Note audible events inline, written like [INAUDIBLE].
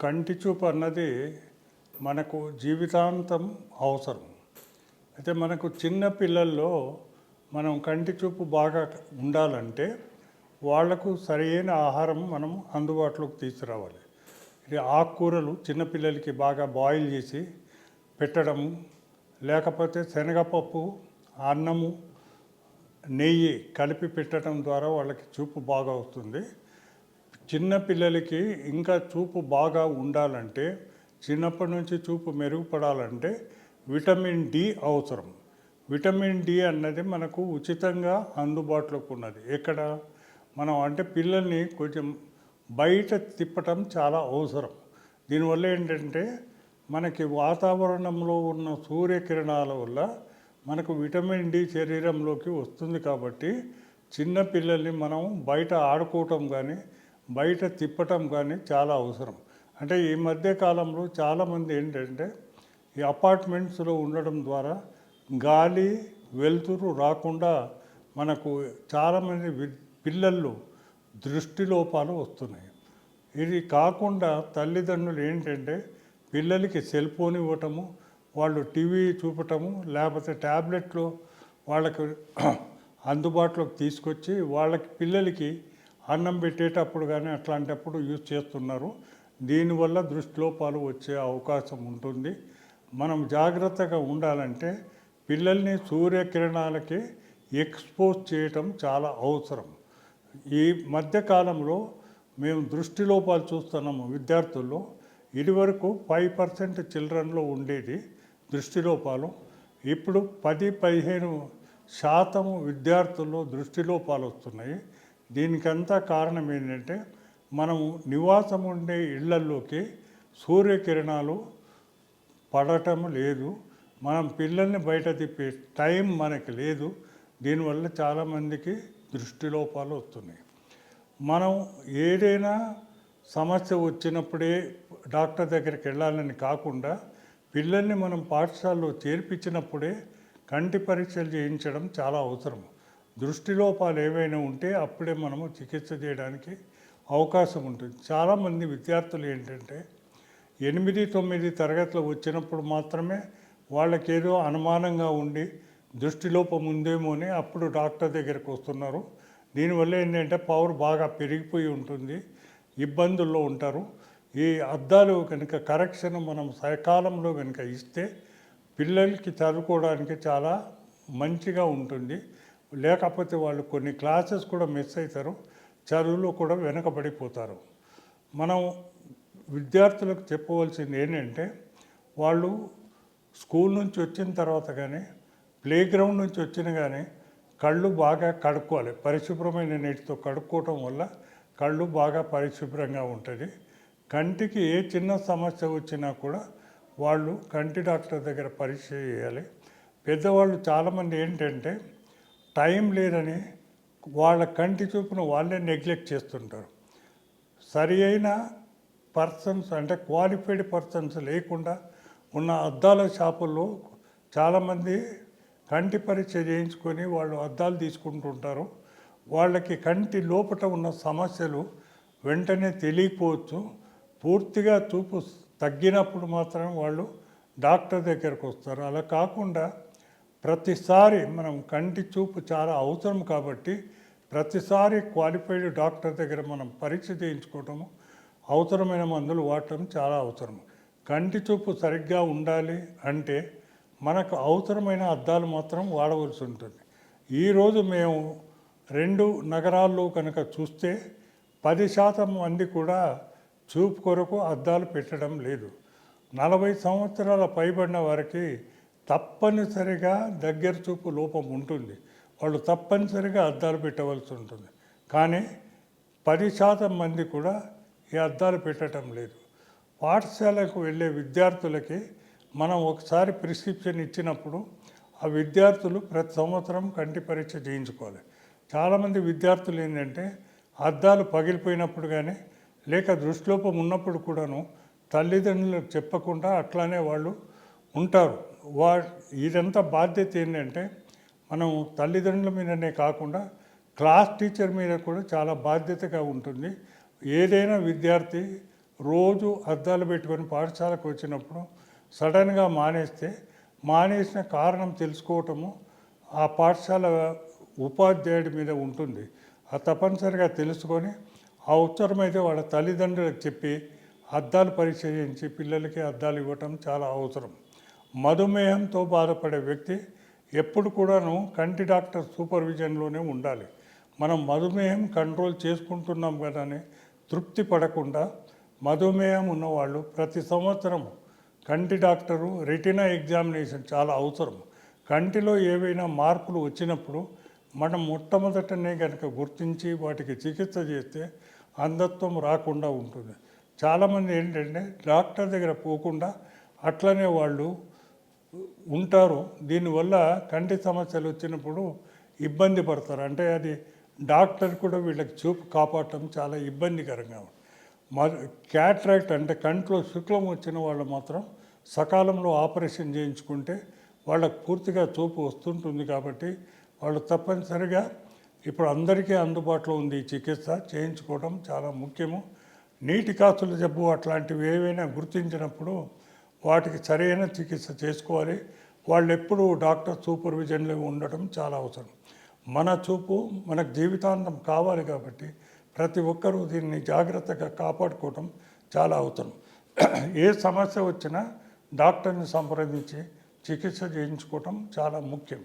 కంటి చూపు అన్నది మనకు జీవితాంతం అవసరం. అయితే మనకు చిన్న పిల్లల్లో మనం కంటి చూపు బాగా ఉండాలంటే వాళ్ళకు సరైన ఆహారం మనం అందుబాటులోకి తీసుకురావాలి. ఇది ఆకుకూరలు చిన్నపిల్లలకి బాగా బాయిల్ చేసి పెట్టడము లేకపోతే శనగపప్పు అన్నము నెయ్యి కలిపి పెట్టడం ద్వారా వాళ్ళకి చూపు బాగా వస్తుంది. చిన్న పిల్లలకి ఇంకా చూపు బాగా ఉండాలంటే చిన్నప్పటి నుంచి చూపు మెరుగుపడాలంటే విటమిన్ డి అవసరం. విటమిన్ డి అన్నది మనకు ఉచితంగా అందుబాటులోకి ఉన్నది. ఎక్కడ? మనం అంటే పిల్లల్ని కొంచెం బయట తిప్పటం చాలా అవసరం. దీనివల్ల ఏంటంటే మనకి వాతావరణంలో ఉన్న సూర్యకిరణాల వల్ల మనకు విటమిన్ డి శరీరంలోకి వస్తుంది కాబట్టి చిన్న పిల్లల్ని మనం బయట ఆడుకోవటం కానీ బయట తిప్పటం కానీ చాలా అవసరం. అంటే ఈ మధ్య కాలంలో చాలామంది ఏంటంటే ఈ అపార్ట్మెంట్స్లో ఉండడం ద్వారా గాలి వెలుతురు రాకుండా మనకు చాలామంది పిల్లలు దృష్టి లోపాలు వస్తున్నాయి. ఇది కాకుండా తల్లిదండ్రులు ఏంటంటే పిల్లలకి సెల్ ఫోన్ ఇవ్వటము వాళ్ళు టీవీ చూపటము లేకపోతే ట్యాబ్లెట్లు వాళ్ళకి [CLEARS THROAT] అందుబాటులోకి తీసుకొచ్చి వాళ్ళకి పిల్లలకి అన్నం పెట్టేటప్పుడు కానీ అట్లాంటప్పుడు యూజ్ చేస్తున్నారు. దీనివల్ల దృష్టిలోపాలు వచ్చే అవకాశం ఉంటుంది. మనం జాగ్రత్తగా ఉండాలంటే పిల్లల్ని సూర్యకిరణాలకి ఎక్స్పోజ్ చేయటం చాలా అవసరం. ఈ మధ్యకాలంలో మేము దృష్టిలోపాలు చూస్తున్నాము విద్యార్థుల్లో. ఇదివరకు ఫైవ్ పర్సెంట్ చిల్డ్రన్లో ఉండేది దృష్టిలోపాలు. ఇప్పుడు పది పదిహేను శాతం విద్యార్థుల్లో దృష్టిలోపాలు వస్తున్నాయి. దీనికంతా కారణం ఏంటంటే మనం నివాసం ఉండే ఇళ్ళల్లోకి సూర్యకిరణాలు పడటం లేదు. మనం పిల్లల్ని బయట తిప్పే టైం మనకి లేదు. దీనివల్ల చాలామందికి దృష్టి లోపాలు వస్తున్నాయి. మనం ఏదైనా సమస్య వచ్చినప్పుడే డాక్టర్ దగ్గరికి వెళ్ళాలని కాకుండా పిల్లల్ని మనం పాఠశాలలో చేర్పించినప్పుడే కంటి పరీక్షలు చేయించడం చాలా అవసరం దృష్టి లోపాలు ఏవైనా ఉంటే అప్పుడే మనము చికిత్స చేయడానికి అవకాశం ఉంటుంది. చాలామంది విద్యార్థులు ఏంటంటే ఎనిమిది తొమ్మిది తరగతిలో వచ్చినప్పుడు మాత్రమే వాళ్ళకి ఏదో అనుమానంగా ఉండి దృష్టిలోపం ఉందేమో అని అప్పుడు డాక్టర్ దగ్గరికి వస్తున్నారు. దీనివల్ల ఏంటంటే పవర్ బాగా పెరిగిపోయి ఉంటుంది. ఇబ్బందుల్లో ఉంటారు. ఈ అద్దాలు కనుక కరెక్షన్ మనం సకాలంలో కనుక ఇస్తే పిల్లలకి చదువుకోవడానికి చాలా మంచిగా ఉంటుంది. లేకపోతే వాళ్ళు కొన్ని క్లాసెస్ కూడా మిస్ అవుతారు చదువులో కూడా వెనకబడిపోతారు. మనం విద్యార్థులకు చెప్పవలసింది ఏంటంటే వాళ్ళు స్కూల్ నుంచి వచ్చిన తర్వాత కానీ ప్లే గ్రౌండ్ నుంచి వచ్చిన కానీ కళ్ళు బాగా కడుక్కోవాలి. పరిశుభ్రమైన నీటితో కడుక్కోవటం వల్ల కళ్ళు బాగా పరిశుభ్రంగా ఉంటుంది. కంటికి ఏ చిన్న సమస్య వచ్చినా కూడా వాళ్ళు కంటి డాక్టర్ దగ్గర పరీక్ష చేయాలి. పెద్దవాళ్ళు చాలామంది ఏంటంటే టైం లేదని వాళ్ళ కంటి చూపును వాళ్ళే నెగ్లెక్ట్ చేస్తుంటారు. సరి అయిన పర్సన్స్ అంటే క్వాలిఫైడ్ పర్సన్స్ లేకుండా ఉన్న అద్దాల షాపుల్లో చాలామంది కంటి పరీక్ష చేయించుకొని వాళ్ళు అద్దాలు తీసుకుంటుంటారు. వాళ్ళకి కంటి లోపట ఉన్న సమస్యలు వెంటనే తెలియకపోవచ్చు. పూర్తిగా చూపు తగ్గినప్పుడు మాత్రం వాళ్ళు డాక్టర్ దగ్గరకు వస్తారు. అలా కాకుండా ప్రతిసారి మనం కంటి చూపు చాలా అవసరం కాబట్టి ప్రతిసారి క్వాలిఫైడ్ డాక్టర్ దగ్గర మనం పరీక్ష చేయించుకోవటము అవసరమైన మందులు వాడటం చాలా అవసరం. కంటి చూపు సరిగ్గా ఉండాలి అంటే మనకు అవసరమైన అద్దాలు మాత్రం వాడవలసి ఉంటుంది. ఈరోజు మేము రెండు నగరాల్లో కనుక చూస్తే పది శాతం మంది కూడా చూపు కొరకు అద్దాలు పెట్టడం లేదు. నలభై సంవత్సరాల పైబడిన వారికి తప్పనిసరిగా దగ్గర చూపు లోపం ఉంటుంది. వాళ్ళు తప్పనిసరిగా అద్దాలు పెట్టవలసి ఉంటుంది. కానీ పది శాతం మంది కూడా ఈ అద్దాలు పెట్టడం లేదు. పాఠశాలకు వెళ్ళే విద్యార్థులకి మనం ఒకసారి ప్రిస్క్రిప్షన్ ఇచ్చినప్పుడు ఆ విద్యార్థులు ప్రతి సంవత్సరం కంటి పరీక్ష చేయించుకోవాలి. చాలామంది విద్యార్థులు ఏంటంటే అద్దాలు పగిలిపోయినప్పుడు కానీ లేక దృష్టిలోపం ఉన్నప్పుడు కూడాను తల్లిదండ్రులకు చెప్పకుండా అట్లానే వాళ్ళు ఉంటారు. వా ఇదంతా బాధ్యత ఏంటంటే మనం తల్లిదండ్రుల మీదనే కాకుండా క్లాస్ టీచర్ మీద కూడా చాలా బాధ్యతగా ఉంటుంది. ఏదైనా విద్యార్థి రోజు అద్దాలు పెట్టుకొని పాఠశాలకు వచ్చినప్పుడు సడన్గా మానేస్తే మానేసిన కారణం తెలుసుకోవటము ఆ పాఠశాల ఉపాధ్యాయుడి మీద ఉంటుంది. ఆ తప్పనిసరిగా తెలుసుకొని అవసరమైతే వాళ్ళ తల్లిదండ్రులకు చెప్పి అద్దాలు పరీక్ష చేయించి పిల్లలకి అద్దాలు ఇవ్వటం చాలా అవసరం. మధుమేహంతో బాధపడే వ్యక్తి ఎప్పుడు కూడాను కంటి డాక్టర్ సూపర్విజన్లోనే ఉండాలి. మనం మధుమేహం కంట్రోల్ చేసుకుంటున్నాం కదా అని తృప్తి పడకుండా మధుమేహం ఉన్నవాళ్ళు ప్రతి సంవత్సరం కంటి డాక్టరు రెటినా ఎగ్జామినేషన్ చాలా అవసరం. కంటిలో ఏవైనా మార్పులు వచ్చినప్పుడు మనం మొట్టమొదటనే కనుక గుర్తించి వాటికి చికిత్స చేస్తే అంధత్వం రాకుండా ఉంటుంది. చాలామంది ఏంటంటే డాక్టర్ దగ్గర పోకుండా అట్లనే వాళ్ళు ఉంటారు. దీనివల్ల కంటి సమస్యలు వచ్చినప్పుడు ఇబ్బంది పడతారు. అంటే అది డాక్టర్ కూడా వీళ్ళకి చూపు కాపాడటం చాలా ఇబ్బందికరంగా ఉంది. మరి క్యాట్రాక్ట్ అంటే కంట్లో శుక్లం వచ్చిన వాళ్ళు మాత్రం సకాలంలో ఆపరేషన్ చేయించుకుంటే వాళ్ళకు పూర్తిగా చూపు వస్తుంటుంది కాబట్టి వాళ్ళు తప్పనిసరిగా ఇప్పుడు అందరికీ అందుబాటులో ఉంది ఈ చికిత్స చేయించుకోవడం చాలా ముఖ్యము. నీటి కాసుల జబ్బు అట్లాంటివి ఏవైనా గుర్తించినప్పుడు వాటికి సరైన చికిత్స చేసుకోవాలి. వాళ్ళు ఎప్పుడూ డాక్టర్ సూపర్విజన్లో ఉండటం చాలా అవసరం. మన చూపు మనకు జీవితాంతం కావాలి కాబట్టి ప్రతి ఒక్కరూ దీన్ని జాగ్రత్తగా కాపాడుకోవటం చాలా అవసరం. ఏ సమస్య వచ్చినా డాక్టర్ని సంప్రదించి చికిత్స చేయించుకోవటం చాలా ముఖ్యం.